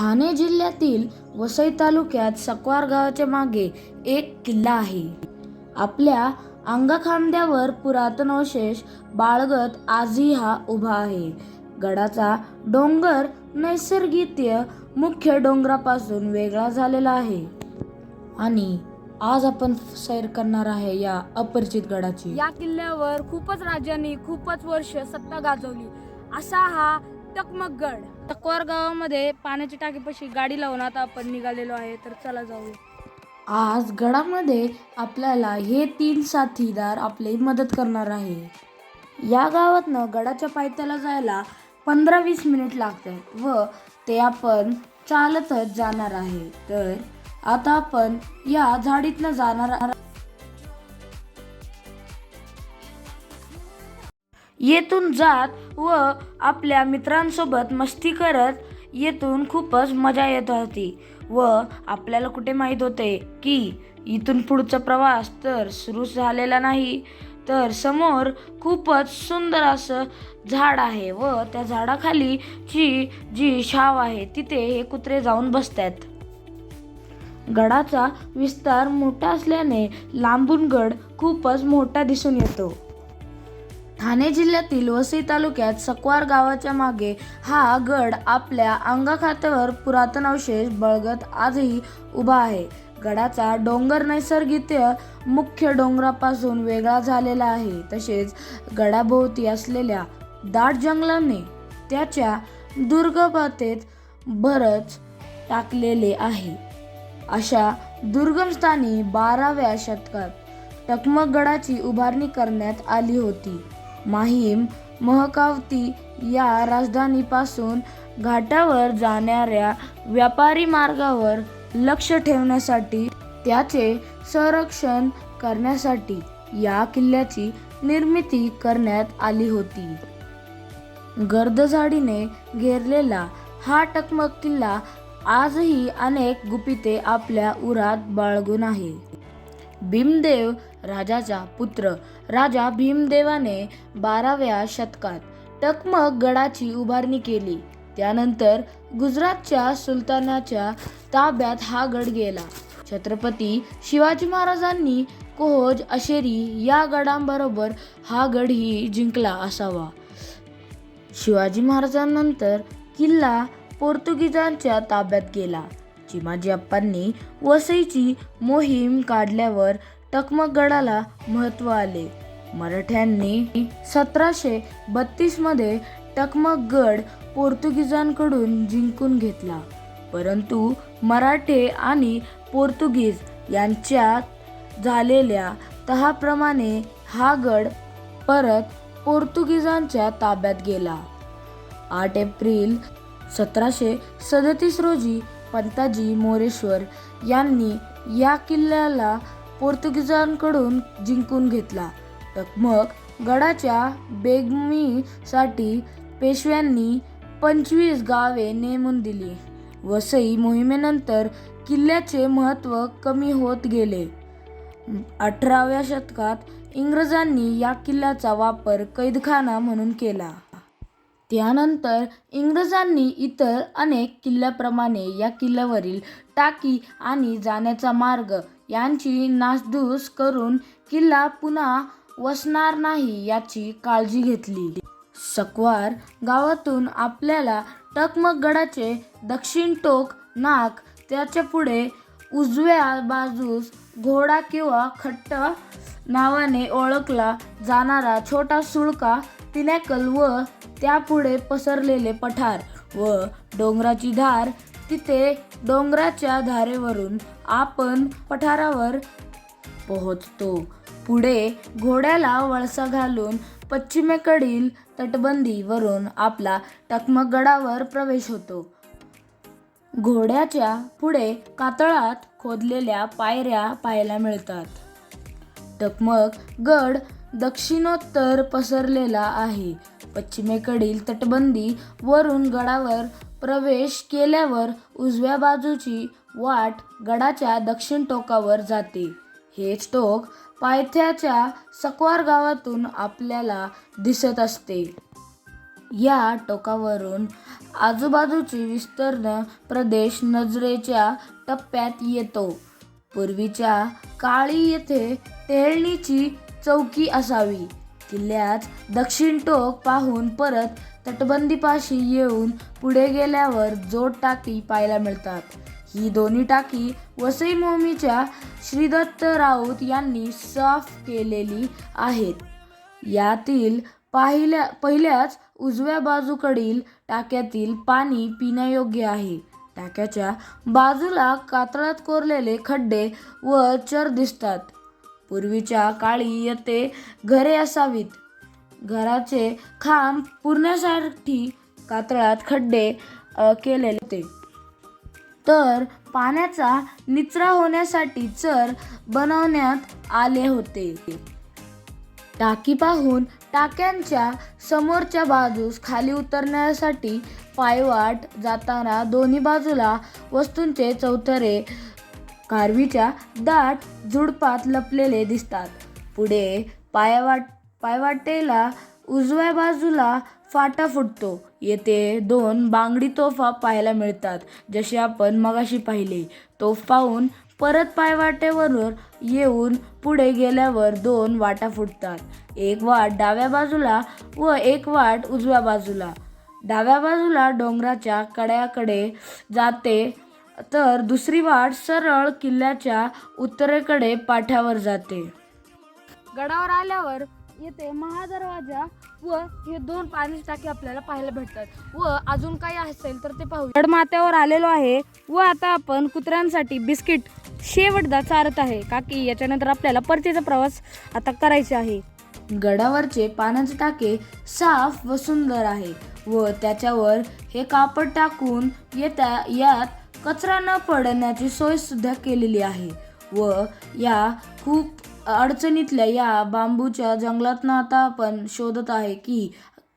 ठाणे जिल्ह्यातील वसई तालुक्यात सकवार गावाच्या मागे एक किल्ला आहे. आपल्या अंगखांद्यावर पुरातन अवशेष बाळगत आजही हा उभा आहे. गडाचा डोंगर नैसर्गिकीय मुख्य डोंगरापासून वेगळा झालेला आहे. आणि आज आपण सैर करणार आहे या अपरिचित गडाची. या किल्ल्यावर खूपच राज्यांनी खूपच वर्ष सत्ता गाजवली. असा हा टकमकगड तकवार गावामध्ये पाण्याची टाकीपाशी गाडी लावून आता आपण निघालेलो आहे तर चला जाऊया. आज गडामध्ये आपल्याला हे तीन साथीदार आपली मदत करणार आहे. या गावातनं गडाच्या पायथ्याला जायला पंधरा वीस मिनिट लागतात व ते आपण चालतच जाणार आहे. तर आता आपण या झाडीतनं जाणार आहोत. येथून जात व आपल्या मित्रांसोबत मस्ती करत येथून खूपच मजा येत होती. व आपल्याला कुठे माहीत होते की इथून पुढचा प्रवास तर सुरू झालेला नाही तर समोर खूपच सुंदर असं झाड आहे व त्या झाडाखाली ची जी शाव आहे तिथे हे कुत्रे जाऊन बसतात. गडाचा विस्तार मोठा असल्याने लांबून गड खूपच मोठा दिसून येतो. ठाणे जिल्ह्यातील वसई तालुक्यात सकवार गावाच्या मागे हा गड आपल्या अंगाखात्यावर पुरातन अवशेष बळगत आजही उभा आहे. गडाचा डोंगर नैसर्गिक मुख्य डोंगरापासून वेगळा झालेला आहे. तसेच गडाभोवती असलेल्या दाट जंगलाने त्याच्या दुर्गमतेत भरच टाकलेले आहे. अशा दुर्गम स्थानी बाराव्या शतकात टकमक गडाची उभारणी करण्यात आली होती. माहीम महकावती या राजधानीपासून घाटावर जाणाऱ्या व्यापारी मार्गावर लक्ष ठेवण्यासाठी त्याचे संरक्षण करण्यासाठी या किल्ल्याची निर्मिती करण्यात आली होती. गर्दझाडीने घेरलेला हा टकमक किल्ला आजही अनेक गुपिते आपल्या उरात बाळगून आहे. भीमदेव राजाचा पुत्र. राजा भीमदेवाने बाराव्या शतकात टकमक गडाची उभारणी केली. त्यानंतर गुजरातच्या सुलतानाच्या ताब्यात हा गड गेला. छत्रपती शिवाजी महाराजांनी कोहज अशेरी या गडांबरोबर हा गडही जिंकला असावा. शिवाजी महाराजांनंतर किल्ला पोर्तुगीजांच्या ताब्यात गेला. चिमाजी अप्पांनी वसईची मोहीम काढल्यावर टकमगडाला महत्त्व आले. मराठ्यांनी सतराशे बत्तीसमध्ये पोर्तुगीजांकडून जिंकून घेतला. परंतु मराठे आणि पोर्तुगीज यांच्यात झालेल्या तहाप्रमाणे हा गड परत पोर्तुगीजांच्या ताब्यात गेला. आठ एप्रिल सतराशे सदतीस रोजी पंताजी मोरेश्वर यांनी या किल्ल्याला पोर्तुगीजांकडून जिंकून घेतला. टकमक गडाच्या बेगमीसाठी पेशव्यांनी पंचवीस गावे नेमून दिली. वसई मोहिमेनंतर किल्ल्याचे महत्त्व कमी होत गेले. अठराव्या शतकात इंग्रजांनी या किल्ल्याचा वापर कैदखाना म्हणून केला. त्यानंतर इंग्रजांनी इतर अनेक किल्ल्याप्रमाणे या किल्ल्यावरील टाकी आणि जाण्याचा मार्ग यांची नासधूस करून किल्ला पुन्हा वसणार नाही याची काळजी घेतली. सकवार गावातून आपल्याला टकमक गडाचे दक्षिण टोक नाक त्याच्या पुढे उजव्या बाजूस घोडा किंवा खट्ट नावाने ओळखला जाणारा छोटा सुळका पिनॅकल व त्यापुढे पसरलेले पठार व डोंगराची धार. तिथे डोंगराच्या धारेवरून आपण पठारावर पोहोचतो. पुढे घोड्याला वळसा घालून पश्चिमेकडील तटबंदीवरून आपला टकमगडावर प्रवेश होतो. घोड्याच्या पुढे कातळात खोदलेल्या पायऱ्या पाहायला मिळतात. टकमक गड दक्षिणोत्तर पसरलेला आहे. पश्चिमेकडील तटबंदी वरून गडावर प्रवेश केल्यावर उजव्या बाजूची वाट गडाच्या दक्षिण टोकावर जाते. हेच टोक पायथ्याच्या सकवार गावातून आपल्याला दिसत असते. या टोकावरून आजूबाजूची विस्तीर्ण प्रदेश नजरेच्या टप्प्यात येतो. पूर्वीच्या काळी येथे टेहळणीची चौकी असावी. किल्ल्यात दक्षिण टोक पाहून परत तटबंदीपाशी येऊन पुढे गेल्यावर जोड टाकी पाहायला मिळतात. ही दोन्ही टाकी वसई मोमीच्या श्रीदत्त राऊत यांनी साफ केलेली आहेत. यातील पाहिल्या पहिल्याच उजव्या बाजूकडील टाक्यातील पाणी पिण्यायोग्य आहे. टाक्याच्या बाजूला कातळात कोरलेले खड्डे व चर दिसतात. पूर्वीच्या काळी येथे घरे असावीत. घराचे खांब पुरण्यासाठी कातळात खड्डे केलेले होते. तर पाण्याचा निचरा होण्यासाठी चर बनवण्यात आले होते. टाकी पाहून टाक्यांच्या समोरच्या बाजूस खाली उतरण्यासाठी पायवाट जाताना दोन्ही बाजूला वस्तूंचे चौथरे कारवीच्या दाट झुडपात लपलेले दिसतात. पुढे पायवाट पायवाटेला उजव्या बाजूला फाटा फुटतो. येथे दोन बांगडी तोफा पाहायला मिळतात जसे आपण मगाशी पाहिले. तोफ पाहून परत पायवाटेवरून येऊन पुढे गेल्यावर दोन वाटा फुटतात. एक वाट डाव्या बाजूला व एक वाट उजव्या बाजूला. डाव्या बाजूला डोंगराच्या कड्याकडे जाते तर दुसरी वाट सरळ किल्ल्याच्या उत्तरेकडे पाठ्यावर जाते. गडावर आल्यावर येथे महादरवाजा व हे दोन पाणी टाकी आपल्याला पाहायला भेटतात. व अजून काही असेल तर ते पाहू गडमाथ्यावर आलेलो आहे व आता आपण कुत्र्यांसाठी बिस्किट शेवटदा चारत आहे. काकी याच्यानंतर आपल्याला परतीचा प्रवास आता करायचा आहे. गडावरचे पाण्याचे टाके साफ व सुंदर आहे व त्याच्यावर हे कापड टाकून येत्या यात कचरा न पडण्याची सोय सुद्धा केलेली आहे व या खूप अडचणीतल्या या बांबूच्या जंगलातनं आता आपण शोधत आहे की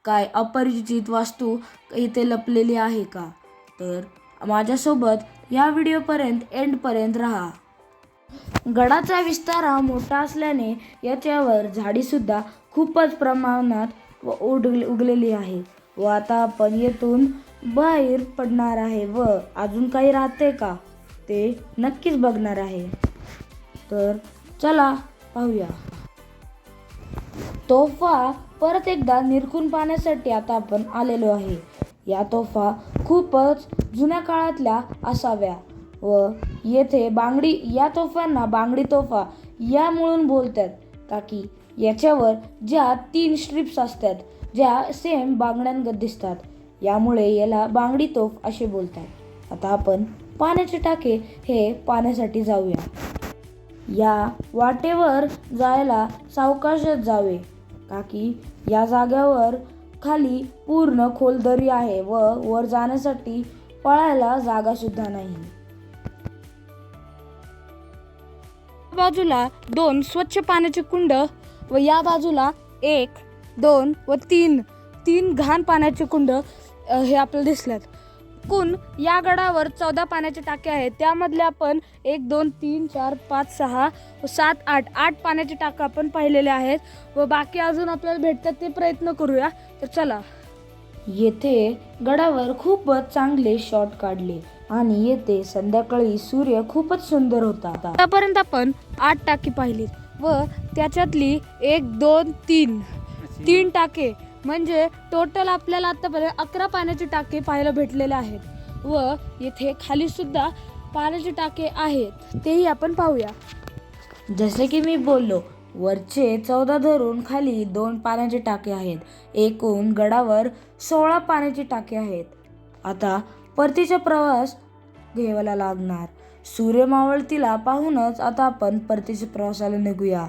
काय अपरिचित वास्तू इथे लपलेली आहे का? तर माझ्यासोबत या व्हिडिओपर्यंत एंडपर्यंत राहा. गडाचा विस्तार हा मोठा असल्याने याच्यावर झाडीसुद्धा खूपच प्रमाणात व उडले उगलेली आहे व आता आपण येथून बाहेर पडणार आहे व अजून काही राहते का? ते नक्कीच बघणार आहे. तर चला पाहूया. तोफा परत एकदा निरखून पाहण्यासाठी आता आपण आलेलो आहे. या तोफा खूपच जुन्या काळातल्या असाव्या व येथे बांगडी या तोफांना बांगडी तोफा या म्हणून बोलतात का की याच्यावर ज्या तीन स्ट्रिप्स असतात ज्या सेम बांगड्यांगत दिसतात यामुळे याला बांगडी तोफ असे बोलतात. आता आपण पाण्याचे टाके हे पाण्यासाठी जाऊया. या वाटेवर जायला सावकाशच जावे. काकी या जाग्यावर खाली पूर्ण खोल दरी आहे व वर जाण्यासाठी पळायला जागा सुद्धा नाही बाजूला दोन स्वच्छ पाण्याचे कुंड व या बाजूला एक दोन व तीन तीन घाण पाण्याचे कुंड हे आपल्याला दिसल्यात. एकूण या गडावर चौदा पाण्याचे टाके आहेत. त्यामधले आपण एक दोन तीन चार पाच सहा सात आठ आठ पाण्याचे टाक्या आपण पाहिलेले आहेत. व बाकी अजून आपल्याला भेटतात ते प्रयत्न करूया. तर चला. येथे गडावर खूपच चांगले शॉट काढले आणि येथे संध्याकाळी सूर्य खूपच सुंदर होता. आतापर्यंत आपण आठ टाकी पाहिलीत व त्याच्यातली एक दोन तीन तीन टाके म्हणजे टोटल आपल्याला आतापर्यंत अकरा पाण्याचे टाके पाहायला भेटलेले आहेत. व येथे खाली सुद्धा पाण्याचे टाके आहेत. तेही आपण पाहूया. जसे की मी बोललो वरचे चौदा धरून खाली दोन पाण्याचे टाके आहेत. एकूण गडावर सोळा पाण्याचे टाके आहेत. आता परतीचा प्रवास घ्यायला लागणार. सूर्य मावळतीला पाहूनच आता आपण परतीच्या प्रवासाला निघूया.